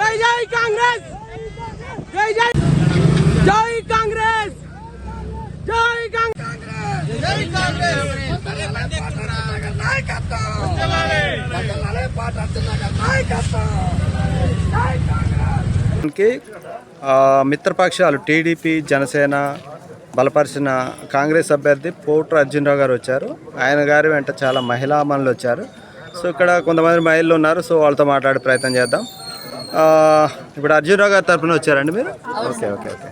జై జై కాంగ్రెస్ జై జై జై కాంగ్రెస్ జై కాంగ్రెస్ జై మిత్రపక్షాలు టీడీపీ జనసేన బలపరిచిన కాంగ్రెస్ అభ్యర్థి పోట్రు అర్జునరావు గారు వచ్చారు. ఆయన గారి వెంట చాలా మహిళా మనులు వచ్చారు. సో ఇక్కడ కొంతమంది మహిళలు ఉన్నారు. సో వాళ్ళతో మాట్లాడే ప్రయత్నం చేద్దాం. ఇప్పుడు అర్జునరావు గారి తరపున వచ్చారండి మీరు? Okay okay okay.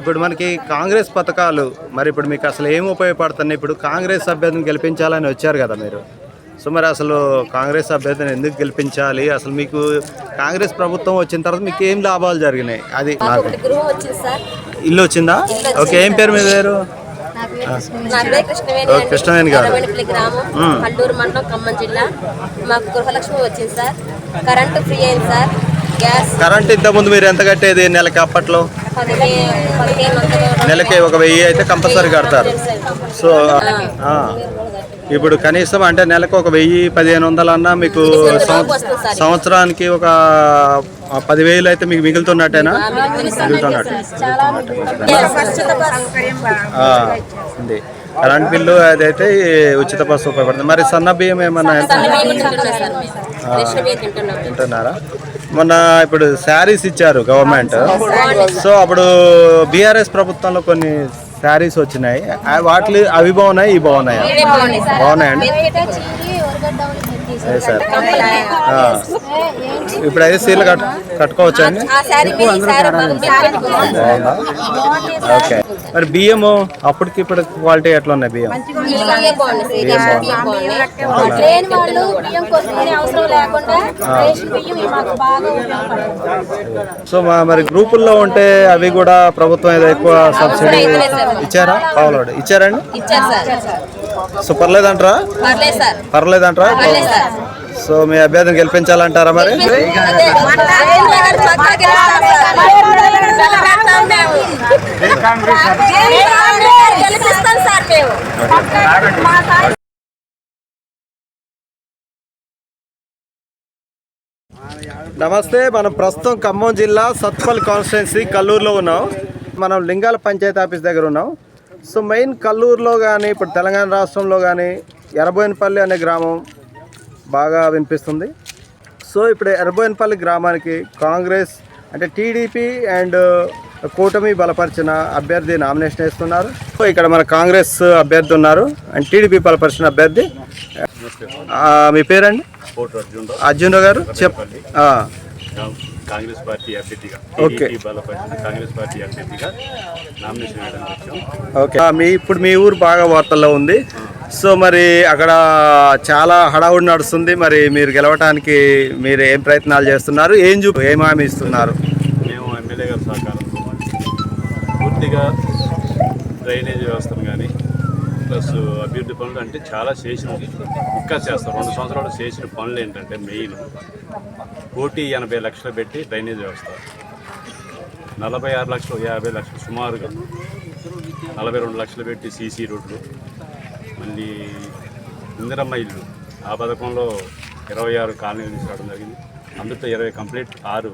ఇప్పుడు మనకి కాంగ్రెస్ పథకాలు మరి ఇప్పుడు మీకు అసలు ఏం ఉపయోగపడుతున్నాయి? ఇప్పుడు కాంగ్రెస్ అభ్యర్థిని గెలిపించాలని వచ్చారు కదా మీరు. సో మరి అసలు కాంగ్రెస్ అభ్యర్థిని ఎందుకు గెలిపించాలి? అసలు మీకు కాంగ్రెస్ ప్రభుత్వం వచ్చిన తర్వాత మీకు ఏం లాభాలు జరిగినాయి? అది నాకు ఇల్లు వచ్చిందా? ఓకే ఏం పేరు మీ పేరు? కృష్ణవేణి గారు. కల్లూరు మండలం ఖమ్మం జిల్లా. మాకు గృహలక్ష్మి వచ్చింది సార్. కరెంటు ఫ్రీ అయింది సార్. కరెంట్ ఇంతకుముందు మీరు ఎంత కట్టేది నెలకి అప్పట్లో? నెలకి ఒక వెయ్యి అయితే కంపల్సరీ కడతారు. సో ఇప్పుడు కనీసం అంటే నెలకు ఒక వెయ్యి పదిహేను వందలు అన్నా మీకు సంవ- సంవత్సరానికి ఒక పదివేలు అయితే మీకు మిగులుతున్నట్టేనా? మిగులుతున్నట్టు. ఉంది. కరెంట్ బిల్లు అదైతే ఉచిత బస్సు ఉపయోగపడుతుంది. మరి సన్న బియ్యం ఏమన్నా ఎంత? మొన్న ఇప్పుడు శారీస్ ఇచ్చారు గవర్నమెంట్. సో అప్పుడు బీఆర్ఎస్ ప్రభుత్వంలో కొన్ని శారీస్ వచ్చినాయి. వాటి అవి బాగున్నాయి? ఇవి బాగున్నాయి బాగున్నాయండి. అదే సార్ ఆ. ఇప్పుడైతే సీట్లు కట్ కట్టుకోవచ్చా అండి? ఓకే. మరి బియ్యము అప్పటికి ఇప్పుడు క్వాలిటీ ఎట్లా ఉన్నాయి బియ్యం బియ్యం బియ్యం బియ్యం సో మా- మరి గ్రూపుల్లో ఉంటే అవి కూడా ప్రభుత్వం ఏదో ఎక్కువ సబ్సిడీ ఇచ్చారా? పావులోడు. ఇచ్చారండి? ఇచ్చారు సార్. సో పర్లేదంటారా? పర్లేదు సార్. పర్లేదంటారా? సో మీ అభ్యర్థిని గెలిపించాలంటారా మరి? నమస్తే మనం ప్రస్తుతం ఖమ్మం జిల్లా సత్పల్ కాన్స్టిట్యున్సీ కల్లూరులో ఉన్నాం. మనం లింగాల పంచాయతీ ఆఫీస్ దగ్గర ఉన్నాం. సో మెయిన్ కల్లూరులో కానీ ఇప్పుడు తెలంగాణ రాష్ట్రంలో కానీ ఎర్రబోయినపల్లి అనే గ్రామం బాగా వినిపిస్తుంది. సో ఇప్పుడు ఎర్రబోయినపల్లి గ్రామానికి కాంగ్రెస్ అంటే టీడీపీ అండ్ కూటమి బలపరిచిన అభ్యర్థి నామినేషన్ వేస్తున్నారు. సో ఇక్కడ మన కాంగ్రెస్ అభ్యర్థి ఉన్నారు. అండ్ టీడీపీ బలపరిచిన అభ్యర్థి మీ పేరండి? అర్జున్ అర్జున్ గారు? చెప్ కాంగ్రెస్ పార్టీ అభ్యర్థిగా. ఓకే. కాంగ్రెస్ పార్టీ అభ్యర్థిగా నామినేషన్ ఓకే. మీ ఇప్పుడు మీ ఊరు బాగా వార్తల్లో ఉంది. సో మరి అక్కడ చాలా హడావుడి నడుస్తుంది. మరి మీరు గెలవటానికి మీరు ఏం ప్రయత్నాలు చేస్తున్నారు? ఏం చూపు ఏం హామీ ఇస్తున్నారు? మేము ఎమ్మెల్యే గారి సహకారంతో పూర్తిగా డ్రైనేజ్ వ్యవస్థను కానీ ప్లస్ అభివృద్ధి పనులు అంటే చాలా చేసిన. ఇంకా చేస్తారు రెండు సంవత్సరాలు చేసిన పనులు ఏంటంటే మెయిన్ కోటి ఎనభై లక్షలు పెట్టి డ్రైనేజ్ వ్యవస్థ. నలభై ఆరు లక్షలు యాభై లక్షలు సుమారుగా నలభై రెండు లక్షలు పెట్టి సీసీ రోడ్లు మళ్ళీ ఇందిరమ్మ ఇల్లు. ఆ పథకంలో ఇరవై ఆరు కాలనీలు తీసుకురావడం జరిగింది. అందులో ఇరవై కంప్లీట్ ఆరు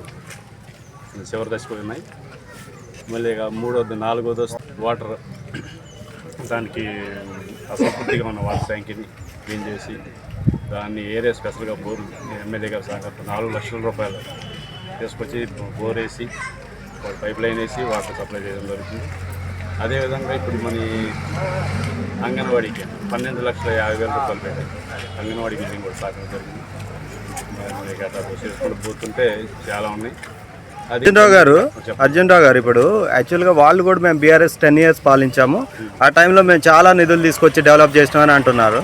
చివరి దశకు ఉన్నాయి. మళ్ళీ ఇక మూడోది నాలుగోది వాటర్ దానికి అసంపూర్తిగా ఉన్న వాటర్ ట్యాంక్ని క్లీన్ చేసి దాన్ని ఏరియా స్పెషల్గా బోర్ ఎమ్మెల్యే గారి నాలుగు లక్షల రూపాయలు తీసుకొచ్చి బోర్ వేసి పైప్ లైన్ వేసి వాటర్ సప్లై చేయడం జరుగుతుంది. అదేవిధంగా ఇప్పుడు మన అంగన్వాడీకి పన్నెండు లక్షల యాభై వేల రూపాయలు పెట్టాయి అంగన్వాడీ బిల్డింగ్ కూడా సాగడం జరిగింది. మరి గట్రా చేసుకుంటూ పోతుంటే చాలా ఉన్నాయి. అది అర్జున్ రావు గారు అర్జున్ రావు గారు ఇప్పుడు యాక్చువల్గా వాళ్ళు కూడా మేము బీఆర్ఎస్ టెన్ ఇయర్స్ పాలించాము. ఆ టైంలో మేము చాలా నిధులు తీసుకొచ్చి డెవలప్ చేసినామని అంటున్నారు.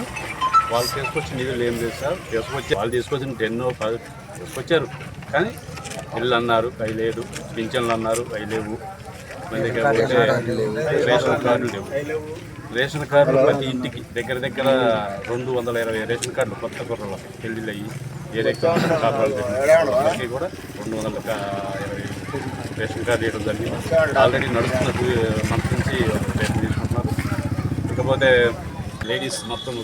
వాళ్ళు తీసుకొచ్చిన నిధులు ఏం లేదు సార్. తీసుకొచ్చి వాళ్ళు తీసుకొచ్చిన టెన్ పది తీసుకొచ్చారు. కానీ ఇల్లు అన్నారు అవి లేదు. పింఛన్లు అన్నారు అవి లేవు. మన దగ్గర రేషన్ కార్డులు లేవు. రేషన్ కార్డులు ప్రతి ఇంటికి దగ్గర దగ్గర రెండు వందల ఇరవై రేషన్ కార్డులు కొత్త కుర్రలు పెళ్ళిళ్ళు అయ్యి ఏరే కాపురాలు కూడా రెండు వందల ఇరవై రేషన్ కార్డు ఇవ్వడం జరిగింది. ఆల్రెడీ నడుస్తున్న మంత్ నుంచి రేషన్ తీసుకుంటున్నారు. ఇకపోతే లేడీస్ మొత్తం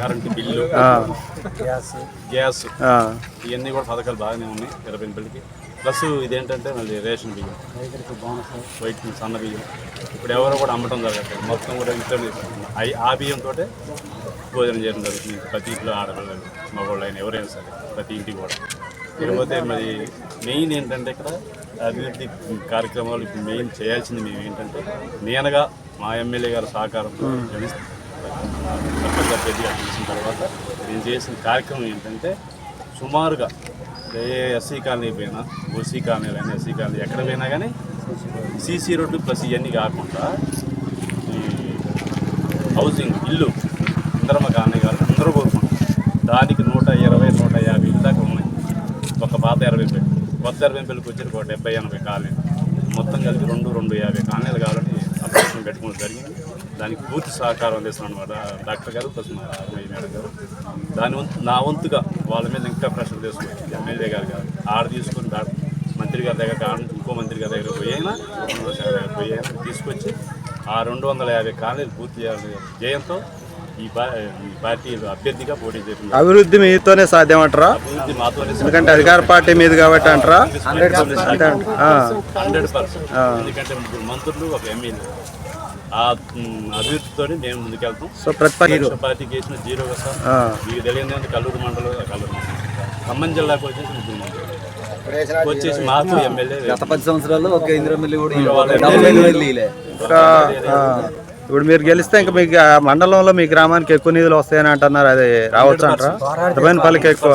కరెంటు బిల్లు గ్యాస్ ఆ, ఇవన్నీ కూడా పథకాలు బాగానే ఉన్నాయి. ఇరవై పిల్లలకి ప్లస్ ఇదేంటంటే మళ్ళీ రేషన్ బియ్యం. వైట్ సన్న బియ్యం. ఇప్పుడు ఎవరు కూడా అమ్మటం జరగట్లేదు. మొత్తం కూడా ఇంట్లో. అయి- ఆ బియ్యంతో భోజనం చేయడం జరుగుతుంది. ప్రతి ఇంట్లో ఆడపిల్లలు మగవాళ్ళు అయినా ఎవరైనా సరే ప్రతి ఇంటికి కూడా. ఇకపోతే మరి మెయిన్ ఏంటంటే ఇక్కడ అభివృద్ధి కార్యక్రమాలు ఇప్పుడు మెయిన్ చేయాల్సింది మేము ఏంటంటే నేనగా మా ఎమ్మెల్యే గారి సహకారంతో గెలిస్తే సర్పంచ్ అభ్యర్థిగా తర్వాత నేను చేసిన కార్యక్రమం ఏంటంటే సుమారుగా ఏ ఎస్సీ కాలనీ పోయినా ఓసీ కాలనీ అయినా ఎస్సీ కాలనీ ఎక్కడ పోయినా కానీ సీసీ రోడ్డు ప్లస్ ఇవన్నీ కాకుండా ఈ హౌసింగ్ ఇల్లు ఇంద్రమ కాలనీ కాదు అందరూ కోరుకుంటారు. దానికి నూట ఇరవై నూట యాభై ఇల్లు దాకా ఉన్నాయి. ఒక పాత ఇరవై పెళ్ళి కొత్త ఇరవై పెళ్ళికి వచ్చి ఒక డెబ్బై ఎనభై కాలనీ మొత్తం కలిపి రెండు రెండు యాభై కాలనీలు కావాలని అప్లికేషన్ పెట్టుకోవడం జరిగింది. దానికి పూర్తి సహకారం అందిస్తున్నాను అనమాట డాక్టర్ గారు ప్లస్ మా మేడం గారు. దాని వంతు నా వంతుగా వాళ్ళ మీద ఇంకా ప్రెషర్ తీసుకొచ్చి ఎమ్మెల్యే గారు గారు ఆడ తీసుకుని మంత్రి గారి దగ్గర ఇంకో మంత్రి గారి దగ్గర పోయినా దగ్గర పోయినా తీసుకొచ్చి ఆ రెండు వందల యాభై కాలనీలు పూర్తి చేయాలి జయంతో ఈ పార్టీ అభ్యర్థిగా పోటీ చేస్తుంది అభివృద్ధి మీతోనే సాధ్యం అంటారా? అభివృద్ధి మాతోనే ఎందుకంటే అధికార పార్టీ మీద కాబట్టి అంటారా? Hundred percent. ఎందుకంటే ముగ్గురు మంత్రులు ఒక ఎమ్మెల్యే. ఆ అభివృద్ధితోనే మేము ముందుకెళ్తాం. సో ప్రతిపక్ష తెలుగుదేశం పార్టీకి వేసిన జీరో కదా సార్? మీకు తెలియదు అంటే కల్లూరు మండలం కల్లూరు మండలం. ఖమ్మం జిల్లాకు వచ్చేసి ముగ్గురు వచ్చేసి మాకు ఎమ్మెల్యే గత పది సంవత్సరాల్లో ఒక ఇందిరా మిల్లి కూడా ఇప్పుడు మీరు గెలిస్తే ఇంకా మీకు మండలంలో మీ గ్రామానికి ఎక్కువ నిధులు వస్తాయని అంటున్నారు. అది రావచ్చు అంటారా? పల్లెకి ఎక్కువ.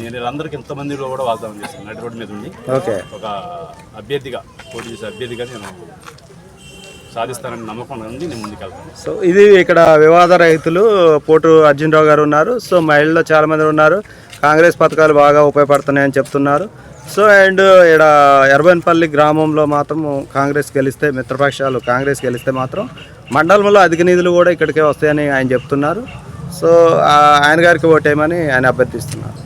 వీళ్ళందరికీ కూడా వాగ్దానం చేస్తాను. నడి రోడ్డు మీద ఉండి ఓకే. ఒక అభ్యర్థిగా పోటీ చేసే అభ్యర్థిగా నేను సాధిస్తానని నమ్మకం ఉంది. నేను ముందుకెళ్తాను సో ఇది ఇక్కడ వివాద రైతులు పోటు అర్జున్ రావు గారు ఉన్నారు. సో మహిళల్లో చాలా మంది ఉన్నారు. కాంగ్రెస్ పథకాలు బాగా ఉపయోగపడుతున్నాయని చెప్తున్నారు. సో అండ్ ఇక్కడ uh, ఎర్బన్పల్లి గ్రామంలో మాత్రం కాంగ్రెస్ గెలిస్తే మిత్రపక్షాలు కాంగ్రెస్ గెలిస్తే మాత్రం మండలంలో అధిక నిధులు కూడా ఇక్కడికే వస్తాయని ఆయన చెప్తున్నారు. సో ఆయన గారికి ఓటేయమని ఆయన అభ్యర్థిస్తున్నారు.